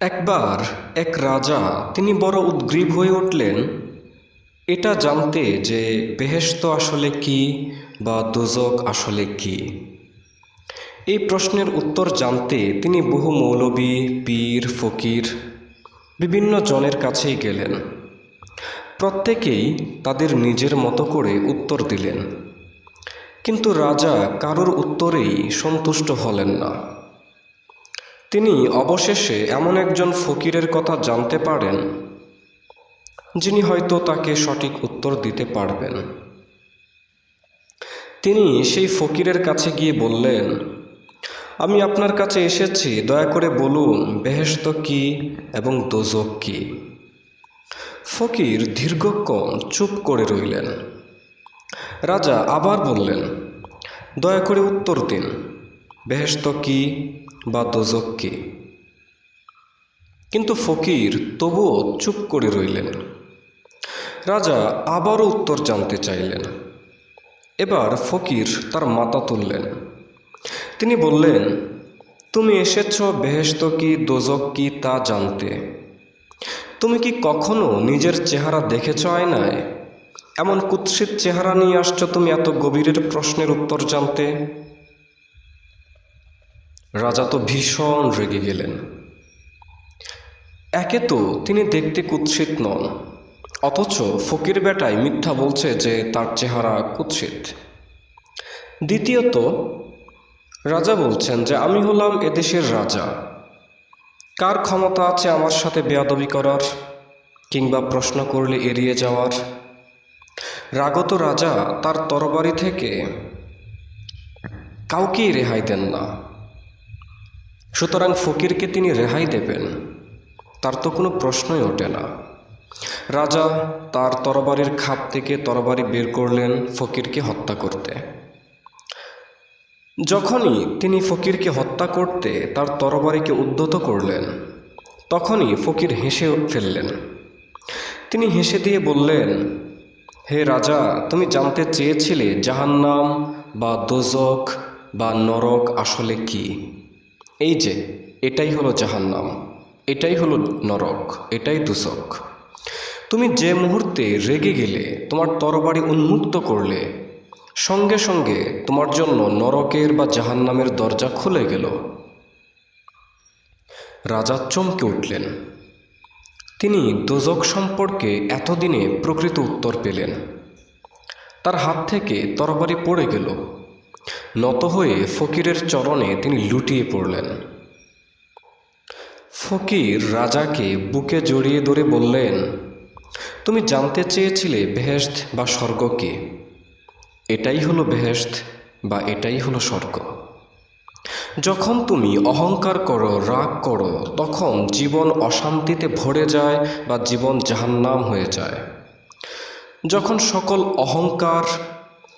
একবার এক রাজা, তিনি বড় উদ্গ্রীব হয়ে উঠলেন। এটা জানতে যে বেহেশত আসলে কি বা দোজক আসলে কি? এই প্রশ্নের উত্তর জানতে তিনি বহু মৌলবী, পীর, ফকির, বিভিন্ন জনের কাছেই গেলেন। প্রত্যেকেই তাদের নিজের মতো করে উত্তর দিলেন। কিন্তু রাজা কারোর উত্তরেই সন্তুষ্ট হলেন না। তিনি অবশেষে এমন একজন ফকিরের কথা জানতে পারেন, যিনি হয়তো তাকে সঠিক উত্তর দিতে পারবেন। তিনি সেই ফকিরের কাছে গিয়ে বললেন, আমি আপনার কাছে এসেছি, দয়া করে বলুন, বেহেশত কি এবং দোজক কি? ফকির দীর্ঘক্ষণ চুপ করে রইলেন। রাজা আবার বললেন, দয়া করে উত্তর দিন, বেহেশত কি বা দোজক কি কিন্তু ফকির তবুও চুপ করে রইলেন। রাজা আবারও উত্তর জানতে চাইলেন। এবার ফকির তার মাথা তুললেন। তিনি বললেন, তুমি এসেছ বেহেশত কি দোজক কি তা জানতে। তুমি কি কখনো নিজের চেহারা দেখেছ আয়নায়? এমন কুৎসিত চেহারা নিয়ে আসছো তুমি এত গভীরের প্রশ্নের উত্তর জানতে। রাজা তো ভীষণ রেগে গেলেন। একে তো তিনি দেখতে কুৎসিত নন, অথচ ফকির বেটায় মিথ্যা বলছে যে তার চেহারা কুৎসিত। দ্বিতীয়ত, রাজা বলছেন যে আমি হলাম এদেশের রাজা। কার ক্ষমতা আছে আমার সাথে বেয়াদবি করার, কিংবা প্রশ্ন করলে এড়িয়ে যাওয়ার? রাগত রাজা তার তরবারি থেকে কাউকেই রেহাই দেন না। সুতরাং ফকিরকে তিনি রেহাই দেবেন। তার তো কোনো প্রশ্নই ওঠে না। রাজা তার তরবারির খাপ থেকে তরবারি বের করলেন ফকিরকে হত্যা করতে। যখনই তিনি ফকিরকে হত্যা করতে তার তরবারিকে উদ্ধত করলেন, তখনই ফকির হেসে ফেললেন। তিনি হেসে দিয়ে বললেন, হে রাজা, তুমি জানতে চেয়েছিলে জাহান্নাম বা দোজক বা নরক আসলে কি? এই যে, এটাই হলো জাহান্নাম, এটাই হলো নরক, এটাই দূষক তুমি যে মুহূর্তে রেগে গেলে, তোমার তরবারি উন্মুক্ত করলে, সঙ্গে সঙ্গে তোমার জন্য নরকের বা জাহান্নামের দরজা খুলে গেল। রাজা চমকে উঠলেন। তিনি দোজক সম্পর্কে এতদিনে প্রকৃত উত্তর পেলেন। তার হাত থেকে তরবারি পড়ে গেল। নত হয়ে ফকিরের চরণে তিনি লুটিয়ে পড়লেন। ফকির রাজাকে বুকে জড়িয়ে ধরে বললেন, তুমি জানতে চেয়েছিলে বেহেস্ত বা স্বর্গ কি? এটাই হলো বেহেস্ত বা এটাই হলো স্বর্গ। যখন তুমি অহংকার করো, রাগ করো, তখন জীবন অশান্তিতে ভরে যায় বা জীবন জাহান্নাম হয়ে যায়। যখন সকল অহংকার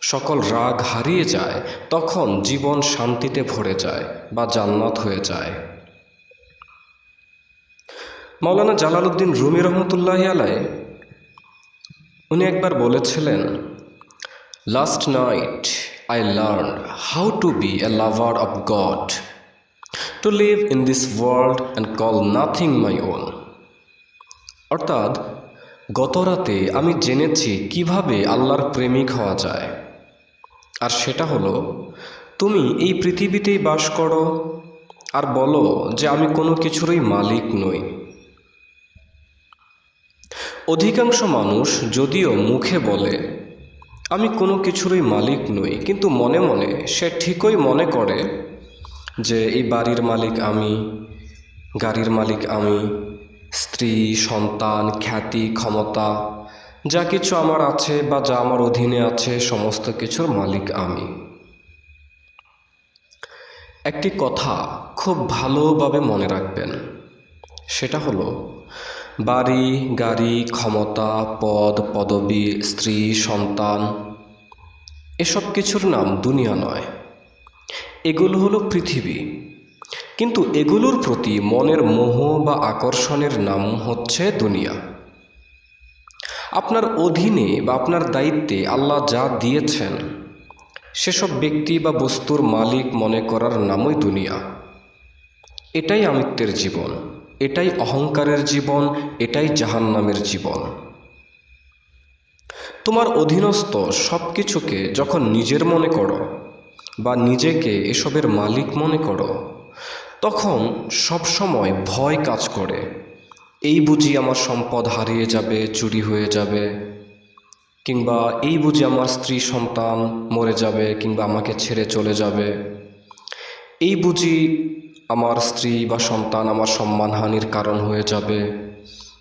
সকল রাগ হারিয়ে যায়, তখন জীবন শান্তিতে ভরে যায় বা জান্নাত হয়ে যায়। মৌলানা জালালউদ্দিন রুমি রহমতুল্লাহ আলাই উনি একবার বলেছিলেন last night I learn how to be a lover of God to live in this world and call nothing my own অর্থাৎ, গত রাতে আমি জেনেছি কীভাবে আল্লাহর প্রেমিক হওয়া যায়। আর সেটা হলো, তুমি এই পৃথিবীতেই বাস করো আর বলো যে আমি কোনো কিছুরই মালিক নই। অধিকাংশ মানুষ যদিও মুখে বলে, আমি কোনো কিছুরই মালিক নই। কিন্তু মনে মনে সে ঠিকই মনে করে যে এই বাড়ির মালিক আমি, গাড়ির মালিক আমি, স্ত্রী, সন্তান, খ্যাতি, ক্ষমতা যা কিছু আমার আছে বা যা আমার অধীনে আছে, সমস্ত কিছুর মালিক আমি। একটি কথা খুব ভালোভাবে মনে রাখবেন। সেটা হলো, বাড়ি, গাড়ি, ক্ষমতা, পদ, পদবী, স্ত্রী, সন্তান, এসব কিছুর নাম দুনিয়া নয়। এগুলো হলো পৃথিবী। কিন্তু এগুলোর প্রতি মনের মোহ বা আকর্ষণের নাম হচ্ছে দুনিয়া। আপনার অধীনে বা আপনার দায়িত্বে আল্লাহ যা দিয়েছেন, সেসব ব্যক্তি বা বস্তুর মালিক মনে করার নামই দুনিয়া। এটাই আমিত্বের জীবন, এটাই অহংকারের জীবন, এটাই জাহান্নামের জীবন। তোমার অধীনস্থ সব কিছুকে যখন নিজের মনে করো বা নিজেকে এসবের মালিক মনে করো, তখন সবসময় ভয় কাজ করে। এই বুঝি আমার সম্পদ হারিয়ে যাবে, চুরি হয়ে যাবে। কিংবা এই বুঝি আমার স্ত্রী সন্তান মরে যাবে, কিংবা আমাকে ছেড়ে চলে যাবে। এই বুঝি আমার স্ত্রী বা সন্তান আমার সম্মানহানির কারণ হয়ে যাবে।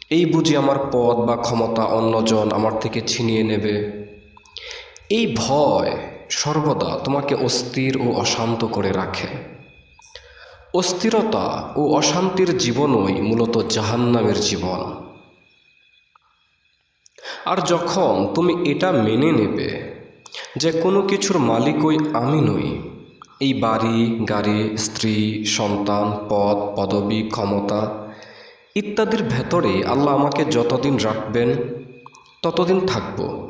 এই বুঝি আমার পদ বা ক্ষমতা অন্যজন আমার থেকে ছিনিয়ে নেবে। এই ভয় সর্বদা তোমাকে অস্থির ও অশান্ত করে রাখে। অস্থিরতা ও অশান্তির জীবনই মূলত জাহান্নামের জীবন। আর যখন তুমি এটা মেনে নেবে যে কোনো কিছুর মালিকই আমি নই, এই বাড়ি, গাড়ি, স্ত্রী, সন্তান, পদ, পদবি, ক্ষমতা ইত্যাদির ভেতরে আল্লাহ আমাকে যতদিন রাখবেন, ততদিন থাকব।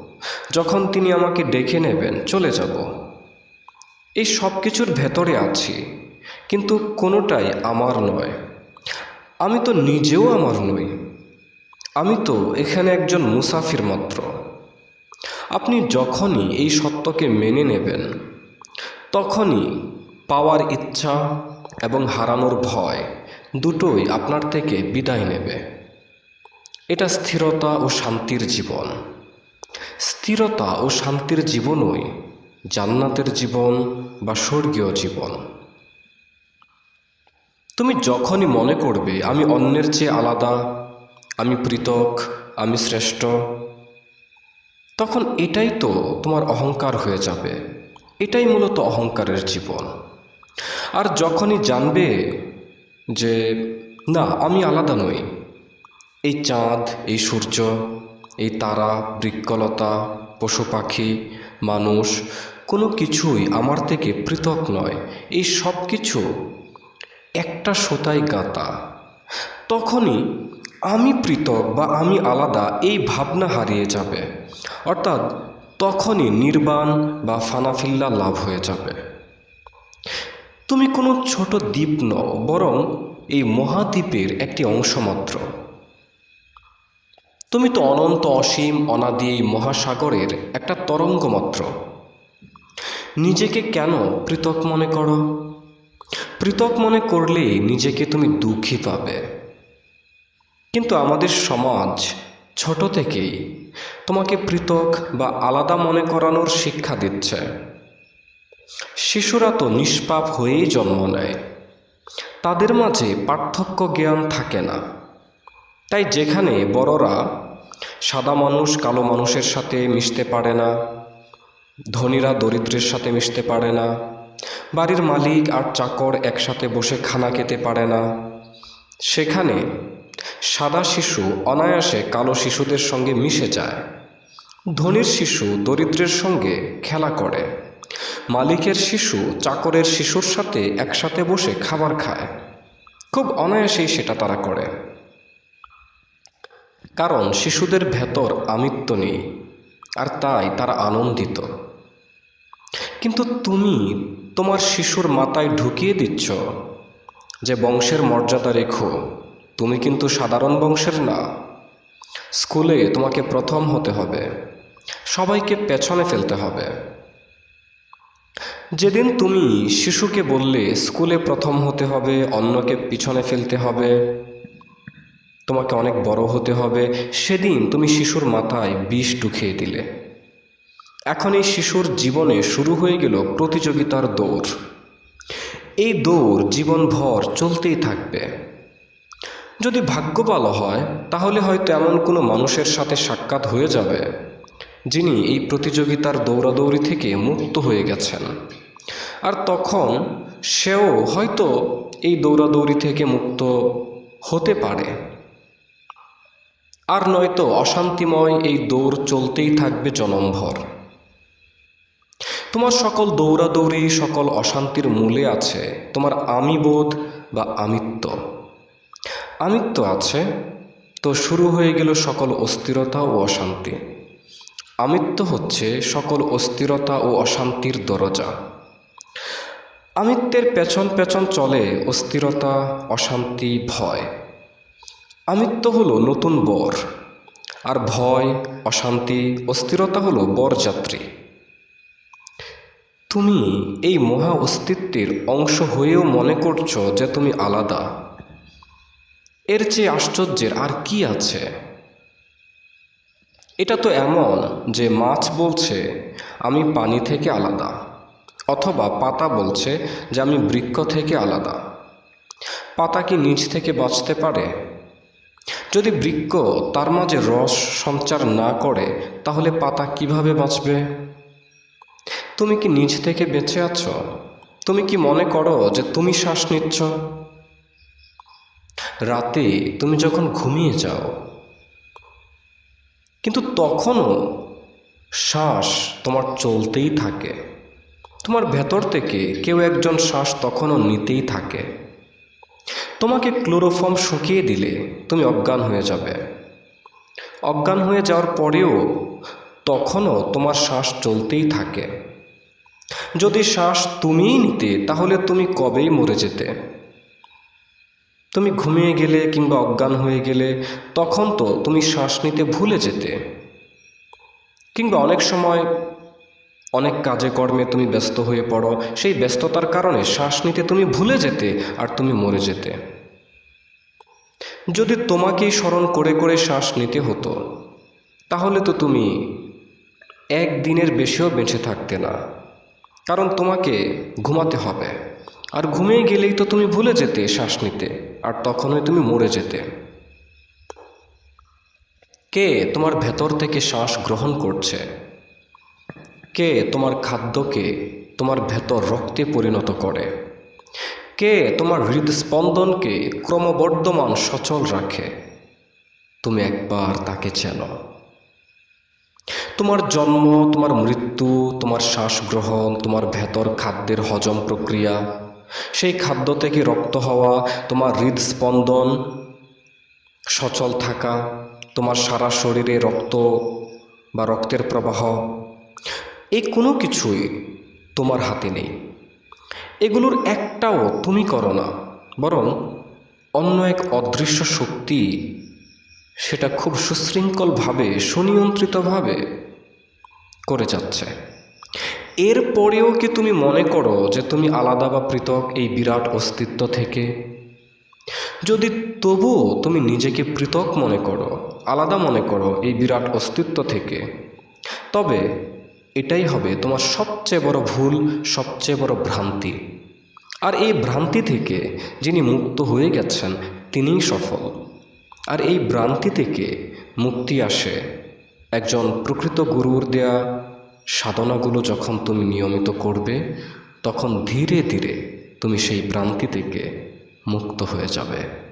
যখন তিনি আমাকে ডেকে নেবেন, চলে যাব। এই সব কিছুর ভেতরে আছি। কিন্তু কোনোটাই আমার নয়। আমি তো নিজেও আমার নই। আমি তো এখানে একজন মুসাফির মাত্র। আপনি যখনই এই সত্যকে মেনে নেবেন, তখনই পাওয়ার ইচ্ছা এবং হারানোর ভয় দুটোই আপনার থেকে বিদায় নেবে। এটা স্থিরতা ও শান্তির জীবন। স্থিরতা ও শান্তির জীবনই জান্নাতের জীবন বা স্বর্গীয় জীবন। তুমি যখনই মনে করবে, আমি অন্যের চেয়ে আলাদা, আমি পৃথক, আমি শ্রেষ্ঠ, তখন এটাই তো তোমার অহংকার হয়ে যাবে। এটাই মূলত অহংকারের জীবন। আর যখনই জানবে যে, না, আমি আলাদা নই। এই চাঁদ, এই সূর্য, এই তারা, বৃক্ষলতা, পশু পাখি, মানুষ, কোনো কিছুই আমার থেকে পৃথক নয়। এই সব কিছু একটা সুতায় গাঁথা তখনই আমি পৃথক বা আমি আলাদা এই ভাবনা হারিয়ে যাবে। অর্থাৎ তখনই নির্বাণ বা ফানাফিল্লা লাভ হয়ে যাবে। তুমি কোনো ছোট দ্বীপ নও, বরং এই মহাদ্বীপের একটি অংশ মাত্র তুমি তো অনন্ত অসীম অনাদি মহাসাগরের একটা তরঙ্গ মাত্র নিজেকে কেন পৃথক মনে করো? পৃথক মনে করলেই নিজেকে তুমি দুঃখী পাবে। কিন্তু আমাদের সমাজ ছোট থেকেই তোমাকে পৃথক বা আলাদা মনে করানোর শিক্ষা দিচ্ছে। শিশুরা তো নিষ্পাপ হয়েই জন্ম নেয়। তাদের মাঝে পার্থক্য জ্ঞান থাকে না। তাই যেখানে বড়রা সাদা মানুষ, কালো মানুষের সাথে মিশতে পারে না, ধনীরা দরিদ্রের সাথে মিশতে পারে না বাড়ির মালিক আর চাকর একসাথে বসে খানা খেতে পারে না। সেখানে সাদা শিশু অনায়াসে কালো শিশুদের সঙ্গে মিশে যায়। ধনীর শিশু দরিদ্রের সঙ্গে খেলা করে। মালিকের শিশু চাকরের শিশুর সাথে একসাথে বসে খাবার খায়। খুব অনায়াসেই সেটা তারা করে। কারণ শিশুদের ভেতর আমিত্ব নেই, আর তাই তারা আনন্দিত। কিন্তু তুমি তোমার শিশুর মাথায় ঢুকিয়ে দিচ্ছ। যে বংশের মর্যাদা রেখো, তুমি কিন্তু সাধারণ বংশের না। স্কুলে তোমাকে প্রথম হতে হবে, সবাইকে পেছনে ফেলতে হবে। যেদিন তুমি শিশুকে বললে, স্কুলে প্রথম হতে হবে, অন্যকে পিছনে ফেলতে হবে, তোমাকে অনেক বড় হতে হবে, সেদিন তুমি শিশুর মাথায় বিষ ঢুকিয়ে দিলে। এখন এই শিশুর জীবনে শুরু হয়ে গেল প্রতিযোগিতার দৌড়। এই দৌড় জীবনভর চলতেই থাকবে। যদি ভাগ্য ভালো হয়, তাহলে হয়তো এমন কোনো মানুষের সাথে সাক্ষাৎ হয়ে যাবে, যিনি এই প্রতিযোগিতার দৌড়াদৌড়ি থেকে মুক্ত হয়ে গেছেন। আর তখন সেও হয়তো এই দৌড়াদৌড়ি থেকে মুক্ত হতে পারে। আর নয়তো অশান্তিময় এই দৌড় চলতেই থাকবে জনমভর। তোমার সকল দৌড়াদৌড়ি, সকল অশান্তির মূলে আছে, তোমার আমি বোধ বা আমিত্ব। আমিত্ব আছে, তো শুরু হয়ে গেল সকল অস্থিরতা ও অশান্তি। আমিত্ব হচ্ছে সকল অস্থিরতা ও অশান্তির দরজা। আমিত্বের পেছন পেছন চলে অস্থিরতা, অশান্তি, ভয়। আমিত্ব হলো নতুন বর, আর ভয়, অশান্তি, অস্থিরতা হলো বরযাত্রী। তুমি এই মহা অস্তিত্বের অংশ হয়েও মনে করছ যে তুমি আলাদা? এর চেয়ে আশ্চর্যের আর কি আছে? এটা তো এমন যে মাছ বলছে, আমি পানি থেকে আলাদা অথবা পাতা বলছে যে, আমি বৃক্ষ থেকে আলাদা পাতা কি নিচ থেকে বাঁচতে পারে? যদি বৃক্ষ তার মাঝে রস সঞ্চার না করে, তাহলে পাতা কীভাবে বাঁচবে? তুমি কি নিজ থেকে বেঁচে আছো? তুমি কি মনে করো যে তুমি শ্বাস নিচ্ছ? রাতে তুমি যখন ঘুমিয়ে যাও, কিন্তু তখনও শ্বাস তোমার চলতেই থাকে। তোমার ভেতর থেকে কেউ একজন শ্বাস তখনও নিতেই থাকে। তোমাকে ক্লোরোফর্ম শুকিয়ে দিলে তুমি অজ্ঞান হয়ে যাবে। অজ্ঞান হয়ে যাওয়ার পরেও তখনও তোমার শ্বাস চলতেই থাকে। যদি শ্বাস তুমিই নিতে, তাহলে তুমি কবেই মরে যেতে? তুমি ঘুমিয়ে গেলে কিংবা অজ্ঞান হয়ে গেলে, তখন তো তুমি শ্বাস নিতে ভুলে যেতে। কিংবা অনেক সময় অনেক কাজে কর্মে তুমি ব্যস্ত হয়ে পড়ো, সেই ব্যস্ততার কারণে শ্বাস নিতে তুমি ভুলে যেতে আর তুমি মরে যেতে। যদি তোমাকেই স্মরণ করে করে শ্বাস নিতে হতো, তাহলে তো তুমি একদিনের বেশিও বেঁচে থাকতে না। কারণ তোমাকে ঘুমাতে হবে। আর ঘুমিয়ে গেলেই তো তুমি ভুলে যেতে শ্বাস নিতে, আর তখনই তুমি মরে যেতে। কে তোমার ভেতর থেকে শ্বাস গ্রহণ করছে? কে তোমার খাদ্যকে তোমার ভেতর রক্তে পরিণত করে? কে তোমার হৃদস্পন্দনকে ক্রমবর্ধমান সচল রাখে? তুমি একবার তাকে চেনো। তোমার জন্ম, তোমার মৃত্যু, তোমার শ্বাস গ্রহণ তোমার ভেতর খাদ্যের হজম প্রক্রিয়া, সেই খাদ্য থেকে রক্ত হওয়া, তোমার হৃদস্পন্দন, সচল থাকা, তোমার সারা শরীরে রক্ত বা রক্তের প্রবাহ এই কোনো কিছুই তোমার হাতে নেই। এগুলোর একটাও তুমি করো না, বরং অন্য এক অদৃশ্য শক্তি সেটা খুব সুশৃঙ্খলভাবে সুনিয়ন্ত্রিতভাবে করে যাচ্ছে। এরপরেও কি তুমি মনে করো যে তুমি আলাদা বা পৃথক এই বিরাট অস্তিত্ব থেকে? যদি তবুও তুমি নিজেকে পৃথক মনে করো, আলাদা মনে করো এই বিরাট অস্তিত্ব থেকে, তবে এটাই হবে তোমার সবচেয়ে বড় ভুল, সবচেয়ে বড় ভ্রান্তি। আর এই ভ্রান্তি থেকে যিনি মুক্ত হয়ে গেছেন, তিনিই সফল। আর এই ভ্রান্তি থেকে মুক্তি আসে একজন প্রকৃত গুরুর দেয়া সাধনাগুলো যখন তুমি নিয়মিত করবে, তখন ধীরে ধীরে তুমি সেই ভ্রান্তি থেকে মুক্ত হয়ে যাবে।